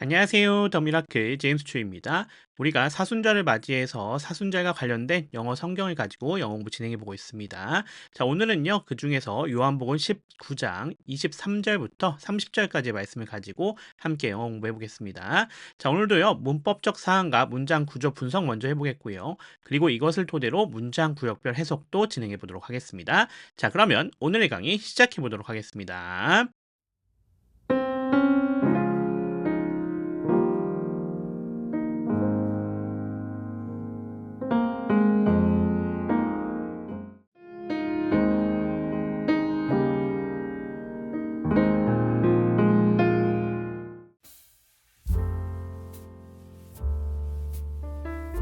안녕하세요. 더미라클 제임스 추입니다. 우리가 사순절을 맞이해서 사순절과 관련된 영어 성경을 가지고 영어 공부 진행해 보고 있습니다. 자, 오늘은요. 그 중에서 요한복음 19장 23절부터 30절까지의 말씀을 가지고 함께 영어 공부해 보겠습니다. 자, 오늘도요. 문법적 사항과 문장 구조 분석 먼저 해 보겠고요. 그리고 이것을 토대로 문장 구역별 해석도 진행해 보도록 하겠습니다. 자, 그러면 오늘의 강의 시작해 보도록 하겠습니다.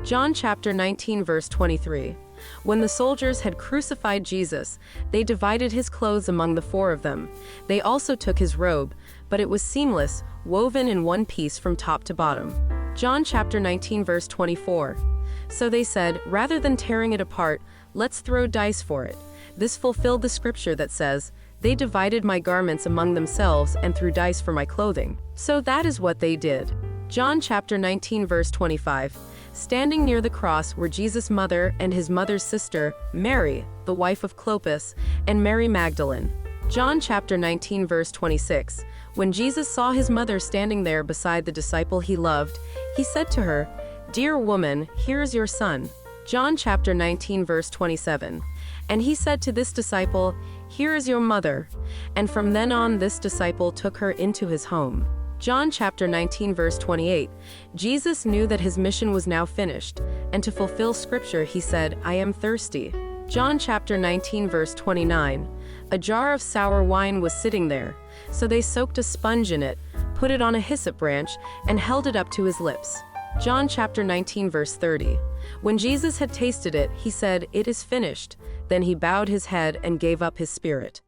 John chapter 19, verse 23. When the soldiers had crucified Jesus, they divided his clothes among the four of them. They also took his robe, but it was seamless, woven in one piece from top to bottom. John chapter 19, verse 24. So they said, Rather than tearing it apart, let's throw dice for it. This fulfilled the scripture that says, They divided my garments among themselves and threw dice for my clothing. So that is what they did. John chapter 19, verse 25. Standing near the cross were Jesus' mother and his mother's sister, Mary, the wife of Clopas, and Mary Magdalene. John chapter 19, verse 26. When Jesus saw his mother standing there beside the disciple he loved, he said to her, Dear woman, here is your son. John chapter 19, verse 27. And he said to this disciple, Here is your mother. And from then on, this disciple took her into his home. John chapter 19 verse 28. Jesus knew that his mission was now finished, and to fulfill scripture he said, I am thirsty. John chapter 19 verse 29. A jar of sour wine was sitting there, so they soaked a sponge in it, put it on a hyssop branch, and held it up to his lips. John chapter 19 verse 30. When Jesus had tasted it, he said, It is finished. Then he bowed his head and gave up his spirit.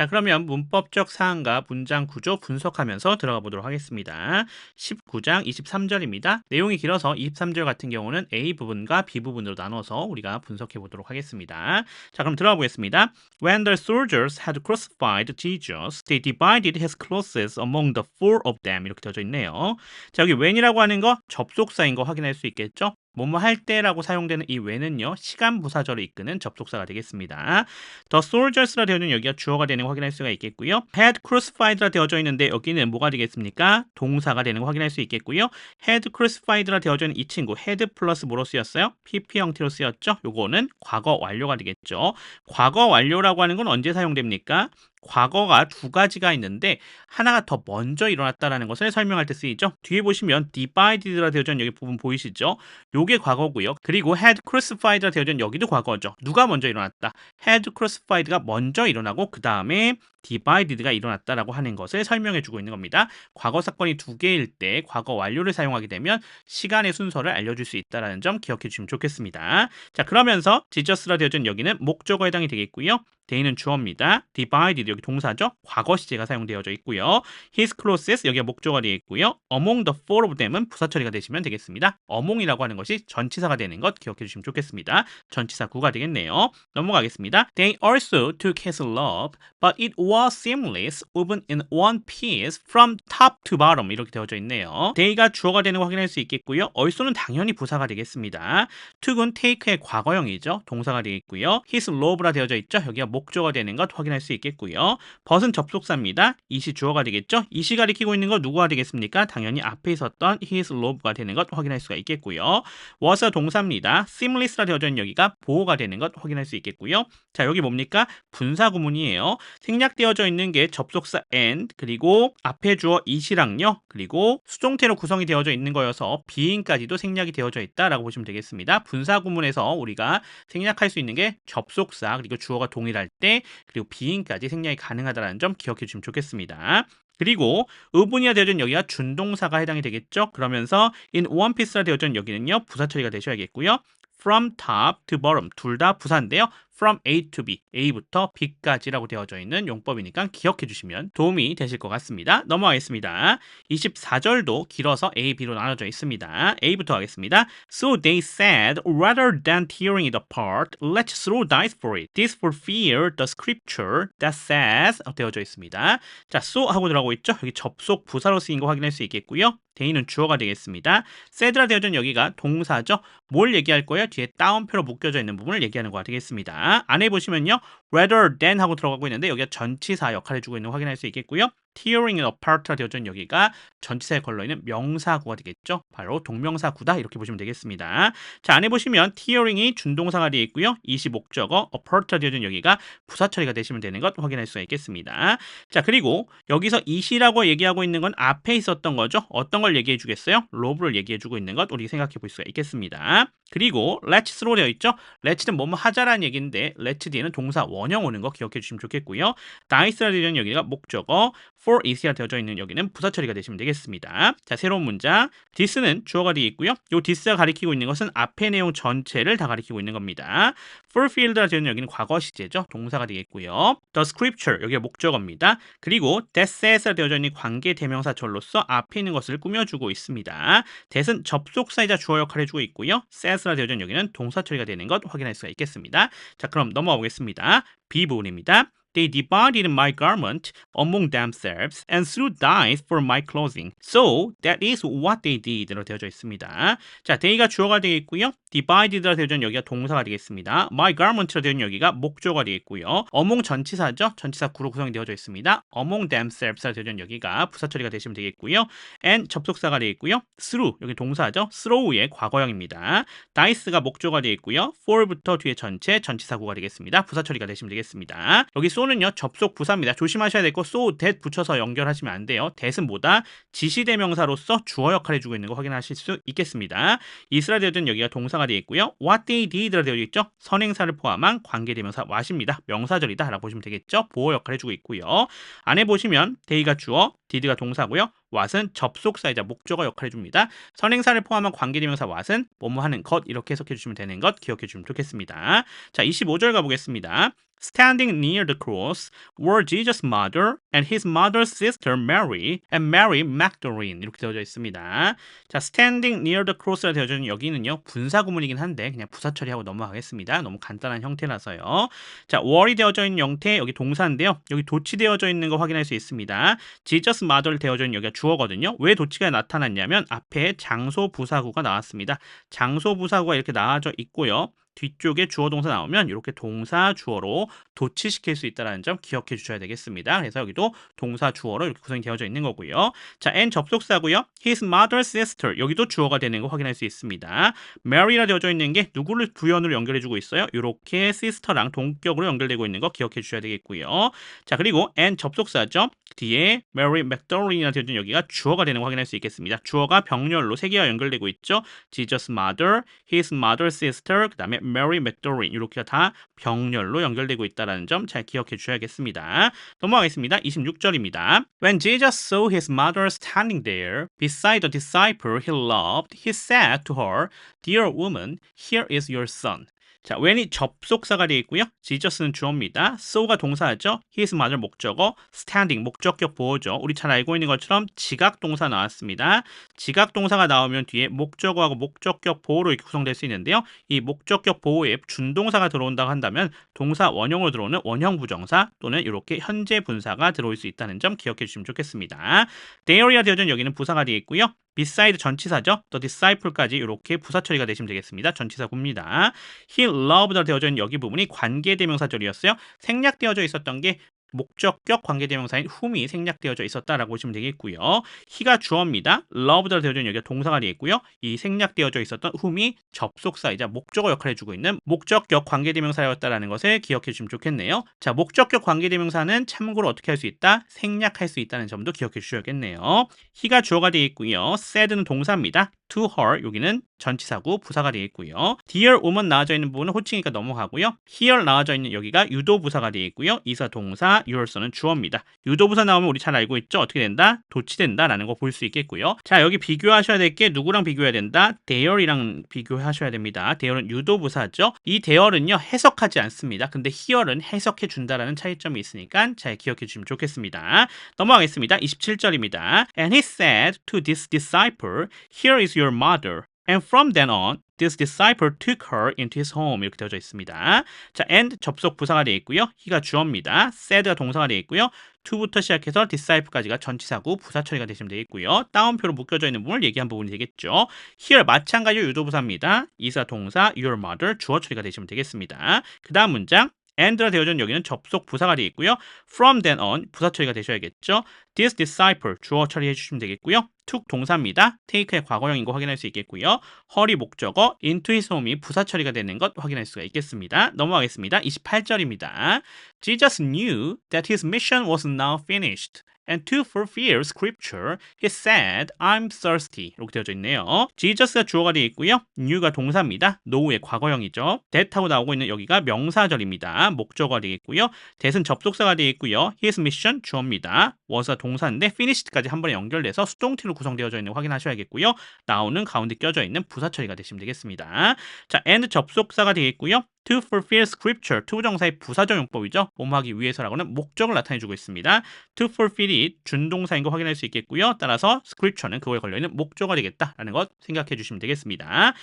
자, 그러면 문법적 사항과 문장 구조 분석하면서 들어가 보도록 하겠습니다. 19장 23절입니다. 내용이 길어서 23절 같은 경우는 A 부분과 B 부분으로 나눠서 우리가 분석해 보도록 하겠습니다. 자, 그럼 들어가 보겠습니다. When the soldiers had crucified Jesus, they divided his clothes among the four of them. 이렇게 되어져 있네요. 자, 여기 when이라고 하는 거 접속사인 거 확인할 수 있겠죠? 뭐뭐 할 때라고 사용되는 이 when은요 시간 부사절을 이끄는 접속사가 되겠습니다. The soldiers라 되어 있는 여기가 주어가 되는 거 확인할 수가 있겠고요. had crucified라 되어져 있는데 여기는 뭐가 되겠습니까? 동사가 되는 거 확인할 수 있겠고요. had crucified라 되어져 있는 이 친구 had 플러스 뭐로 쓰였어요? pp 형태로 쓰였죠. 요거는 과거 완료가 되겠죠. 과거 완료라고 하는 건 언제 사용됩니까? 과거가 두 가지가 있는데 하나가 더 먼저 일어났다라는 것을 설명할 때 쓰이죠. 뒤에 보시면 divided라 되어져 있는 여기 부분 보이시죠? 요게 과거고요. 그리고 had crucified라 있는 여기도 과거죠. 누가 먼저 일어났다? had crucified가 먼저 일어나고 그 다음에 divided가 일어났다라고 하는 것을 설명해 주고 있는 겁니다. 과거 사건이 두 개일 때 과거 완료를 사용하게 되면 시간의 순서를 알려줄 수 있다는 점 기억해 주시면 좋겠습니다. 자 그러면서 지저스라 있는 여기는 목적어에 해당이 되겠고요. 데이는 주어입니다. divided 여기 동사죠. 과거 시제가 사용되어져 있고요. his clothes 여기가 목적어가 되어 있고요. among the four of them은 부사 처리가 되시면 되겠습니다. among이라고 하는 것이 전치사가 되는 것 기억해 주시면 좋겠습니다. 전치사 구가 되겠네요. 넘어가겠습니다. They also took his robe, but it was seamless, woven in one piece from top to bottom 이렇게 되어져 있네요. they가 주어가 되는 거 확인할 수 있겠고요. also는 당연히 부사가 되겠습니다. took은 take의 과거형이죠. 동사가 되겠고요. his robe라 되어져 있죠. 여기가 목 적어가 되는 것 확인할 수 있겠고요. 벗은 접속사입니다. 이시 주어가 되겠죠. 이시 가리키고 있는 거 누구가 되겠습니까? 당연히 앞에 있었던 his robe가 되는 것 확인할 수가 있겠고요. was가 동사입니다. seamless라 되어져 있는 여기가 보호가 되는 것 확인할 수 있겠고요. 자 여기 뭡니까? 분사 구문이에요. 생략되어져 있는 게 접속사 and 그리고 앞에 주어 이시랑요. 그리고 수동태로 구성이 되어져 있는 거여서 비인까지도 생략이 되어져 있다라고 보시면 되겠습니다. 분사 구문에서 우리가 생략할 수 있는 게 접속사 그리고 주어가 동일할 때 그리고 비인까지 생략이 가능하다는 점 기억해 주시면 좋겠습니다. 그리고 의분이가 되어진 여기가 준동사가 해당이 되겠죠. 그러면서 in piece라 되어진 여기는요 부사 처리가 되셔야겠고요. from top to bottom 둘 다 부사인데요. From A to B, A부터 B까지라고 되어져 있는 용법이니까 기억해 주시면 도움이 되실 것 같습니다. 넘어가겠습니다. 24절도 길어서 A, B로 나눠져 있습니다. A부터 하겠습니다. So they said, rather than tearing it apart, let's throw dice for it. This fulfill the scripture that says 되어져 있습니다. 자, so 하고 들어가고 있죠. 여기 접속 부사로 쓰인 거 확인할 수 있겠고요. 대인은 주어가 되겠습니다. said라 되어진 여기가 동사죠. 뭘 얘기할 거예요? 뒤에 따옴표로 묶여져 있는 부분을 얘기하는 거가 되겠습니다. 안에 보시면요. rather than 하고 들어가고 있는데 여기가 전치사 역할을 해주고 있는 거 확인할 수 있겠고요. Tearing it apart라 되어진 여기가 전치사에 걸려 있는 명사구가 되겠죠. 바로 동명사구다 이렇게 보시면 되겠습니다. 자 안에 보시면 tearing이 준동사가 되어 있고요. 25적어 apart라 되어진 여기가 부사 처리가 되시면 되는 것 확인할 수가 있겠습니다. 자 그리고 여기서 이시라고 얘기하고 있는 건 앞에 있었던 거죠. 어떤 걸 얘기해 주겠어요? 로브를 얘기해 주고 있는 것 우리 생각해 볼 수가 있겠습니다. 그리고 let's throw 되어 있죠. let's는 뭐뭐 하자라는 얘기인데 let 뒤에는 동사 원형 오는 거 기억해 주시면 좋겠고요. dice라 되는 여기가 목적어 for is가 되어져 있는 여기는 부사 처리가 되시면 되겠습니다. 자 새로운 문장 this는 주어가 되어 있고요. 요 this가 가리키고 있는 것은 앞의 내용 전체를 다 가리키고 있는 겁니다. fulfilled라 되는 여기는 과거 시제죠. 동사가 되겠고요. the scripture 여기가 목적어입니다. 그리고 that says가 되어져 있는 관계 대명사절로서 앞에 있는 것을 꾸며주고 있습니다. that은 접속사이자 주어 역할을 해주고 있고요. says라 되어져 있는 여기는 동사 처리가 되는 것 확인할 수가 있겠습니다. 자 그럼 넘어가 보겠습니다. B 부분입니다. They divided my garment among themselves and threw dice for my clothing. So that is what they did로 되어져 있습니다. 자, they가 주어가 되겠고요. divided라 되어져 있는 여기가 동사가 되겠습니다. my garment라 되어 있는 여기가 목조가 되겠고요. among 전치사죠. 전치사 구로 구성이 되어져 있습니다. among themselves라 되어져 있는 여기가 부사 처리가 되시면 되겠고요. and 접속사가 되겠고요. through 여기 동사죠. throw의 과거형입니다. dice가 목조가 되겠고요. for부터 뒤에 전체 전치사구가 되겠습니다. 부사 처리가 되시면 되겠습니다. 여기 so는요 접속 부사입니다. 조심하셔야 되고 so that 붙여서 연결하시면 안 돼요. that은 뭐다? 지시대명사로서 주어 역할을 해주고 있는 거 확인하실 수 있겠습니다. 이스라 되어진 여기가 동사가 되어 있고요. what they did라 되어 있죠. 선행사를 포함한 관계대명사 what입니다. 명사절이다 라고 보시면 되겠죠. 보호 역할을 해주고 있고요. 안에 보시면 they가 주어, did가 동사고요. What은 접속사이자 목적어 역할을 해줍니다. 선행사를 포함한 관계대명사 what은 뭐뭐 하는 것 이렇게 해석해 주시면 되는 것 기억해 주시면 좋겠습니다. 자 25절 가보겠습니다. Standing near the cross were Jesus' mother and his mother's sister Mary and Mary Magdalene 이렇게 되어져 있습니다. 자, standing near the cross라 되어져 있는 여기는요 분사 구문이긴 한데 그냥 부사 처리하고 넘어가겠습니다. 너무 간단한 형태라서요. 자, were이 되어져 있는 형태 여기 동사인데요. 여기 도치되어져 있는 거 확인할 수 있습니다. Jesus' mother 되어져 있는 여기가 주어거든요. 왜 도치가 나타났냐면 앞에 장소 부사구가 나왔습니다. 장소 부사구가 이렇게 나와져 있고요. 뒤쪽에 주어 동사 나오면 이렇게 동사 주어로 도치시킬 수 있다는 점 기억해 주셔야 되겠습니다. 그래서 여기도 동사 주어로 이렇게 구성이 되어져 있는 거고요. 자, and 접속사고요. His mother's sister 여기도 주어가 되는 거 확인할 수 있습니다. Mary라 되어져 있는 게 누구를 부연으로 연결해 주고 있어요? 이렇게 sister랑 동격으로 연결되고 있는 거 기억해 주셔야 되겠고요. 자, 그리고 and 접속사죠. 뒤에 Mary Magdalene이라 되어진 여기가 주어가 되는 거 확인할 수 있겠습니다. 주어가 병렬로 세 개가 연결되고 있죠. Jesus' mother, his mother's sister, 그 다음에 Mary Magdalene 이렇게가 다 병렬로 연결되고 있다는 점 잘 기억해 주셔야겠습니다. 넘어가겠습니다. 26절입니다. When Jesus saw his mother standing there beside the disciple he loved, he said to her, Dear woman, here is your son. 자, when이 접속사가 되어 있고요. 지저스는 주어입니다. so가 동사죠. his mother 목적어, standing 목적격 보호죠. 우리 잘 알고 있는 것처럼 지각 동사 나왔습니다. 지각 동사가 나오면 뒤에 목적어하고 목적격 보호로 이렇게 구성될 수 있는데요. 이 목적격 보호에 준동사가 들어온다고 한다면 동사 원형으로 들어오는 원형 부정사 또는 이렇게 현재 분사가 들어올 수 있다는 점 기억해 주시면 좋겠습니다. there이라 되어진 여기는 부사가 되어 있고요. Beside 전치사죠. the disciple까지 이렇게 부사 처리가 되시면 되겠습니다. 전치사구입니다. he loved라 되어져 있는 여기 부분이 관계 대명사절이었어요. 생략되어져 있었던 게 목적격 관계대명사인 whom이 생략되어져 있었다라고 보시면 되겠고요. he가 주어입니다. loved라 되어져 여기가 동사가 되겠고요. 이 생략되어져 있었던 whom이 접속사이자 목적어 역할을 해주고 있는 목적격 관계대명사였다라는 것을 기억해 주시면 좋겠네요. 자, 목적격 관계대명사는 참고로 어떻게 할 수 있다? 생략할 수 있다는 점도 기억해 주셔야겠네요. he가 주어가 되어 있고요. said는 동사입니다. to her 여기는 전치사고 부사가 되겠고요. dear woman 나와져 있는 부분은 호칭이니까 넘어가고요. here 나와져 있는 여기가 유도 부사가 되겠고요. 이사 동사 your서는 주어입니다. 유도부사 나오면 우리 잘 알고 있죠? 어떻게 된다? 도치된다라는 거 볼 수 있겠고요. 자 여기 비교하셔야 될 게 누구랑 비교해야 된다? there이랑 비교하셔야 됩니다. there는 유도부사죠. 이 there는요 해석하지 않습니다. 근데 here는 해석해 준다라는 차이점이 있으니까 잘 기억해 주시면 좋겠습니다. 넘어가겠습니다. 27절입니다. And he said to this disciple, Here is your mother. And from then on, this disciple took her into his home. 이렇게 되어져 있습니다. 자, and 접속 부사가 되어 있고요. he가 주어입니다. said가 동사가 되어 있고요. to부터 시작해서 disciple까지가 전치사고 부사 처리가 되시면 되겠고요. 따옴표로 묶여져 있는 부분을 얘기한 부분이 되겠죠. here 마찬가지로 유도부사입니다. 이사 동사 your mother 주어 처리가 되시면 되겠습니다. 그 다음 문장 and가 있는 여기는 접속 부사가 되어 있고요. from then on 부사 처리가 되셔야겠죠. this disciple 주어 처리해 주시면 되겠고요. Took 동사입니다. take의 과거형인 거 확인할 수 있겠고요. hurry 목적어, into his home이 부사 처리가 되는 것 확인할 수가 있겠습니다. 넘어가겠습니다. 28절입니다. Jesus knew that his mission was now finished. And to fulfill scripture, he said, I'm thirsty. 이렇게 되어져 있네요. Jesus가 주어가 되어 있고요. knew가 동사입니다. know의 과거형이죠. that하고 나오고 있는 여기가 명사절입니다. 목적어가 되겠고요. that은 접속사가 되어 있고요. his mission 주어입니다. was가 동사인데 finished까지 한 번에 연결돼서 수동태로 구성되어져 있는 거 확인하셔야겠고요. 나오는 가운데 껴져 있는 부사 처리가 되시면 되겠습니다. 자, and 접속사가 되겠고요. To fulfill scripture, to 부정사의 부사적 용법이죠. 몸하기 위해서라고는 목적을 나타내주고 있습니다. to fulfill이 준동사인 거 확인할 수 있겠고요. 따라서 scripture는 그거에 걸려있는 목적어가 되겠다라는 것 생각해 주시면 되겠습니다.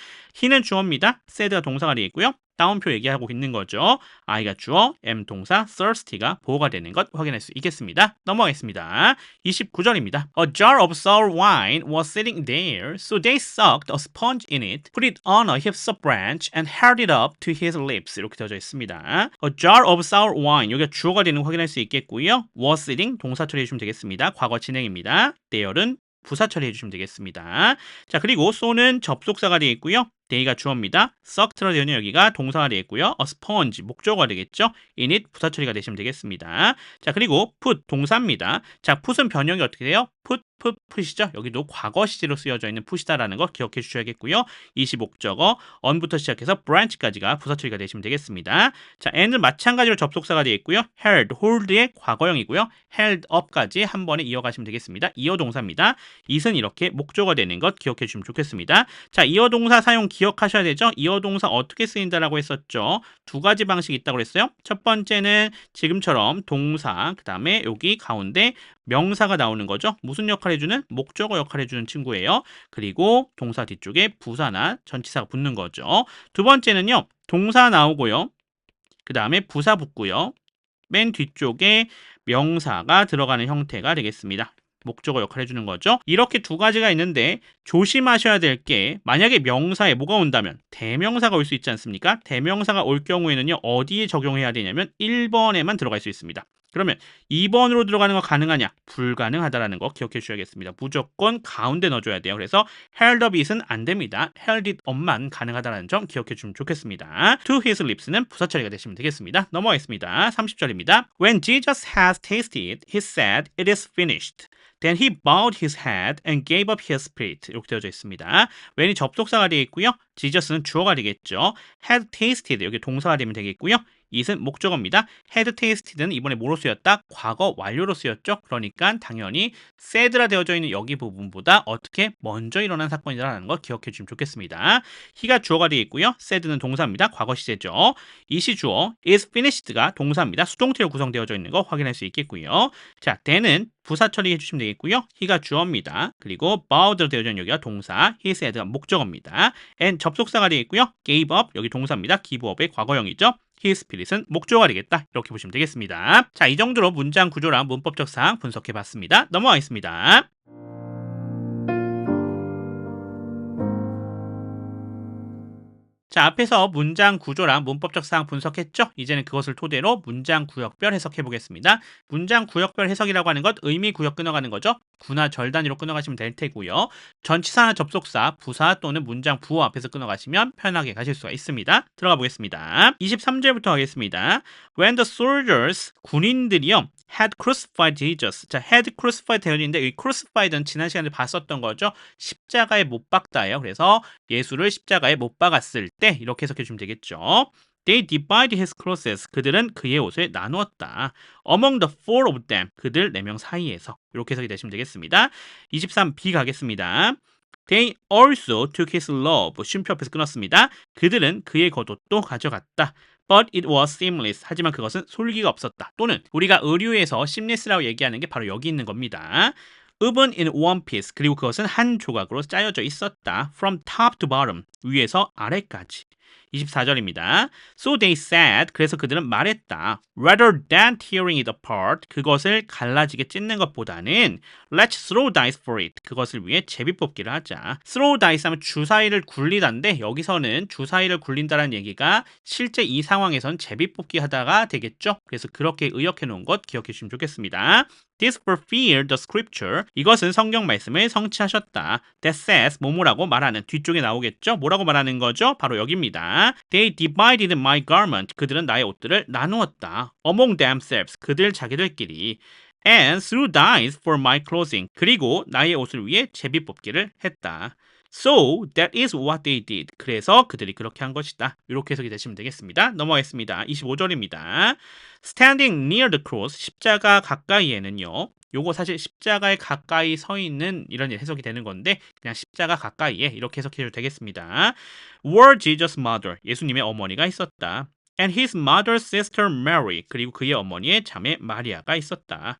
he는 주어입니다. said가 동사가 되겠고요. 다운표 얘기하고 있는 거죠. I가 주어, M 동사, thirsty가 보호가 되는 것 확인할 수 있겠습니다. 넘어가겠습니다. 29절입니다. A jar of sour wine was sitting there, so they sucked a sponge in it, put it on a hyssop branch, and held it up to his lips. 이렇게 되어져 있습니다. A jar of sour wine, 여기가 주어가 되는 거 확인할 수 있겠고요. was sitting, 동사 처리해 주시면 되겠습니다. 과거 진행입니다. there은 부사 처리해 주시면 되겠습니다. 자, 그리고 so는 접속사가 되어 있고요. Day가 주어입니다. 되어 있는 여기가 동사가 되겠고요. a sponge 목적어가 되겠죠. it 부사 처리가 되시면 되겠습니다. 자 그리고 put 동사입니다. 자 put은 변형이 어떻게 돼요? put put이죠. 여기도 과거 시제로 쓰여져 있는 put이다라는 거 기억해 주셔야겠고요. 25적어 on부터 시작해서 branch까지가 부사 처리가 되시면 되겠습니다. 자 and은 마찬가지로 접속사가 되어 있고요. held, hold의 과거형이고요. held up까지 한 번에 이어가시면 되겠습니다. 이어 동사입니다. it은 이렇게 목적어 되는 것 기억해 주시면 좋겠습니다. 자 이어 동사 사용 기 억하셔야 되죠. 이어 동사 어떻게 쓰인다라고 했었죠. 두 가지 방식이 있다고 그랬어요. 첫 번째는 지금처럼 동사, 그 다음에 여기 가운데 명사가 나오는 거죠. 무슨 역할 해주는? 목적어 역할 해주는 친구예요. 그리고 동사 뒤쪽에 부사나 전치사가 붙는 거죠. 두 번째는요. 동사 나오고요. 그 다음에 부사 붙고요. 맨 뒤쪽에 명사가 들어가는 형태가 되겠습니다. 목적어 역할 해주는 거죠. 이렇게 두 가지가 있는데 조심하셔야 될 게 만약에 명사에 뭐가 온다면 대명사가 올 수 있지 않습니까? 대명사가 올 경우에는요 어디에 적용해야 되냐면 1번에만 들어갈 수 있습니다. 그러면 2번으로 들어가는 거 가능하냐? 불가능하다라는 거 기억해 주셔야겠습니다. 무조건 가운데 넣어줘야 돼요. 그래서 held up it은 안 됩니다. held it up만 가능하다는 점 기억해 주면 좋겠습니다. to his lips는 부사 처리가 되시면 되겠습니다. 넘어가겠습니다. 30절입니다. When Jesus has tasted, he said, it is finished. Then he bowed his head and gave up his spirit. 이렇게 되어져 있습니다. when이 접속사가 있고요. Jesus는 주어가 되겠죠. had tasted 여기 동사가 되면 되겠고요. It은 목적어입니다. had tasted는 이번에 뭐로 쓰였다? 과거 완료로 쓰였죠. 그러니까 당연히 said라 되어져 있는 여기 부분보다 어떻게 먼저 일어난 사건이라는 걸 기억해 주시면 좋겠습니다. he가 주어가 되어 있고요. said는 동사입니다. 과거 시제죠. it이 주어, is finished가 동사입니다. 수동태로 구성되어져 있는 거 확인할 수 있겠고요. 자, then은 부사 처리해 주시면 되겠고요. he가 주어입니다. 그리고 bowed 되어져 있는 여기가 동사, he said가 목적어입니다. and 접속사가 되어 있고요. gave up 여기 동사입니다. give up의 과거형이죠. His spirit은 목조가 되겠다. 이렇게 보시면 되겠습니다. 자, 이 정도로 문장 구조랑 문법적 사항 분석해 봤습니다. 넘어가겠습니다. 자, 앞에서 문장 구조랑 문법적 사항 분석했죠? 이제는 그것을 토대로 문장 구역별 해석해 보겠습니다. 문장 구역별 해석이라고 하는 것 의미 구역 끊어가는 거죠. 구나 절 단위로 끊어가시면 될 테고요. 전치사나 접속사, 부사 또는 문장 부호 앞에서 끊어가시면 편하게 가실 수가 있습니다. 들어가 보겠습니다. 23절부터 하겠습니다. When the soldiers, 군인들이요, had crucified Jesus. 자, had crucified 되어있는데 이 crucified는 지난 시간에 봤었던 거죠. 십자가에 못 박다예요. 그래서 예수를 십자가에 못 박았을 때 이렇게 해석해 주면 되겠죠. They divided his clothes. 그들은 그의 옷을 나누었다. Among the four of them. 그들 네 명 사이에서. 이렇게 해석이 되시면 되겠습니다. 23b 가겠습니다. They also took his robe. 쉼표 앞에서 끊었습니다. 그들은 그의 겉옷도 가져갔다. But it was seamless. 하지만 그것은 솔기가 없었다. 또는 우리가 의류에서 seamless라고 얘기하는 게 바로 여기 있는 겁니다. woven in one piece. 그리고 그것은 한 조각으로 짜여져 있었다. From top to bottom. 위에서 아래까지. 24절입니다. So they said, 그래서 그들은 말했다. Rather than tearing it apart, 그것을 갈라지게 찢는 것보다는 Let's throw dice for it. 그것을 위해 제비뽑기를 하자. Throw dice 하면 주사위를 굴리다인데 여기서는 주사위를 굴린다는 얘기가 실제 이 상황에선 제비뽑기 하다가 되겠죠. 그래서 그렇게 의역해 놓은 것 기억해 주시면 좋겠습니다. This fulfilled the scripture. 이것은 성경 말씀을 성취하셨다. That says 뭐뭐라고 말하는 뒤쪽에 나오겠죠. 뭐라고 말하는 거죠? 바로 여기입니다. They divided my garment. 그들은 나의 옷들을 나누었다. Among themselves. 그들 자기들끼리. And threw dice for my clothing. 그리고 나의 옷을 위해 제비 뽑기를 했다. So that is what they did. 그래서 그들이 그렇게 한 것이다. 이렇게 해석이 되시면 되겠습니다. 넘어가겠습니다. 25절입니다. Standing near the cross, 십자가 가까이에는요. 요거 사실 십자가에 가까이 서 있는 이런 해석이 되는 건데 그냥 십자가 가까이에 이렇게 해석해도 되겠습니다. Were Jesus' mother, 예수님의 어머니가 있었다. And his mother's sister Mary, 그리고 그의 어머니의 자매 마리아가 있었다.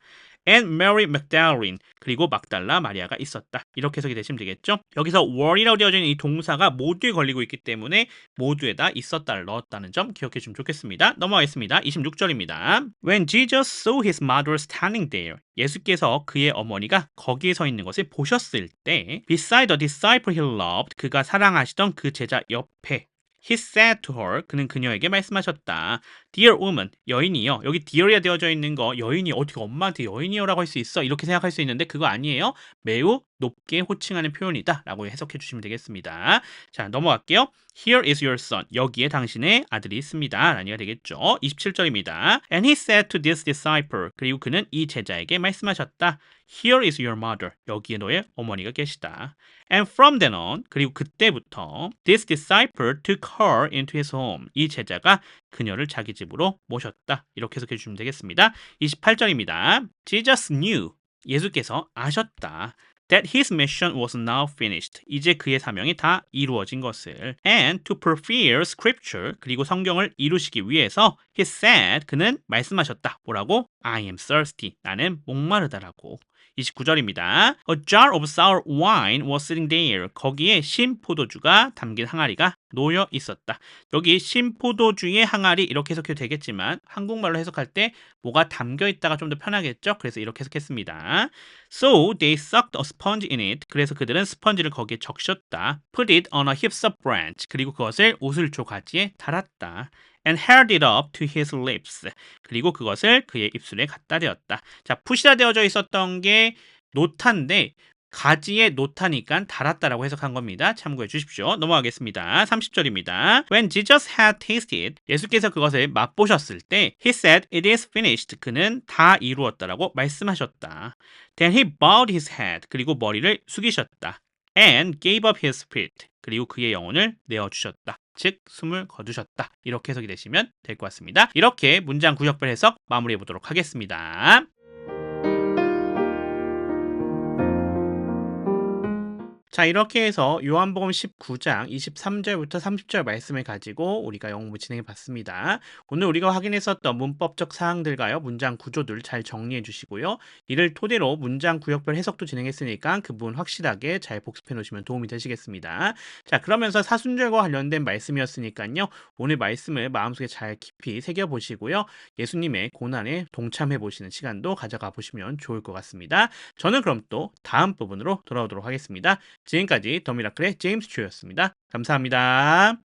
And Mary Magdalene 그리고 막달라 마리아가 있었다. 이렇게 해석이 되시면 되겠죠? 여기서 were이라고 있는 이 동사가 모두에 걸리고 있기 때문에 모두에다 있었다를 넣었다는 점 기억해 주면 좋겠습니다. 넘어가겠습니다. 26절입니다. When Jesus saw his mother standing there 예수께서 그의 어머니가 거기에 서 있는 것을 보셨을 때 beside the disciple he loved 그가 사랑하시던 그 제자 옆에 He said to her, 그는 그녀에게 말씀하셨다. Dear woman, 여인이요. 여기 dear이라 되어져 있는 거, 여인이 어떻게 엄마한테 여인이요라고 할 수 있어? 이렇게 생각할 수 있는데 그거 아니에요. 매우 높게 호칭하는 표현이다. 라고 해석해 주시면 되겠습니다. 자, 넘어갈게요. Here is your son. 여기에 당신의 아들이 있습니다. 라니가 되겠죠. 27절입니다. And he said to this disciple. 그리고 그는 이 제자에게 말씀하셨다. Here is your mother. 여기에 너의 어머니가 계시다. And from then on, 그리고 그때부터 this disciple took her into his home. 이 제자가 그녀를 자기 집으로 모셨다. 이렇게 해석해 주시면 되겠습니다. 28절입니다. Jesus knew. 예수께서 아셨다. That his mission was now finished. 이제 그의 사명이 다 이루어진 것을. And to fulfill scripture. 그리고 성경을 이루시기 위해서 he said. 그는 말씀하셨다. 뭐라고? I am thirsty. 나는 목마르다라고. 29절입니다. A jar of sour wine was sitting there. 거기에 신포도주가 담긴 항아리가 놓여 있었다. 여기 신포도주의 항아리 이렇게 해석해도 되겠지만 한국말로 해석할 때 뭐가 담겨 있다가 좀 더 편하겠죠? 그래서 이렇게 해석했습니다. So they sucked a sponge in it. 그래서 그들은 스펀지를 거기에 적셨다. Put it on a hyssop branch. 그리고 그것을 오슬조 가지에 달았다. and held it up to his lips. 그리고 그것을 그의 입술에 갖다 대었다. 자, 푸시라 되어져 있었던 게 노타인데 가지에 노타니까 달았다라고 해석한 겁니다. 참고해 주십시오. 넘어가겠습니다. 30절입니다. When Jesus had tasted, 예수께서 그것을 맛보셨을 때, He said, It is finished. 그는 다 이루었다라고 말씀하셨다. Then he bowed his head. 그리고 머리를 숙이셨다. And gave up his spirit. 그리고 그의 영혼을 내어주셨다. 즉 숨을 거두셨다. 이렇게 해석이 되시면 될 것 같습니다. 이렇게 문장 구역별 해석 마무리해 보도록 하겠습니다. 자, 이렇게 해서 요한복음 19장 23절부터 30절 말씀을 가지고 우리가 영어 공부 진행해 봤습니다. 오늘 우리가 확인했었던 문법적 사항들과요, 문장 구조들 잘 정리해 주시고요. 이를 토대로 문장 구역별 해석도 진행했으니까 그 부분 확실하게 잘 복습해 놓으시면 도움이 되시겠습니다. 자, 그러면서 사순절과 관련된 말씀이었으니까요. 오늘 말씀을 마음속에 잘 깊이 새겨 보시고요. 예수님의 고난에 동참해 보시는 시간도 가져가 보시면 좋을 것 같습니다. 저는 그럼 또 다음 부분으로 돌아오도록 하겠습니다. 지금까지 더미라클의 제임스 초였습니다. 감사합니다.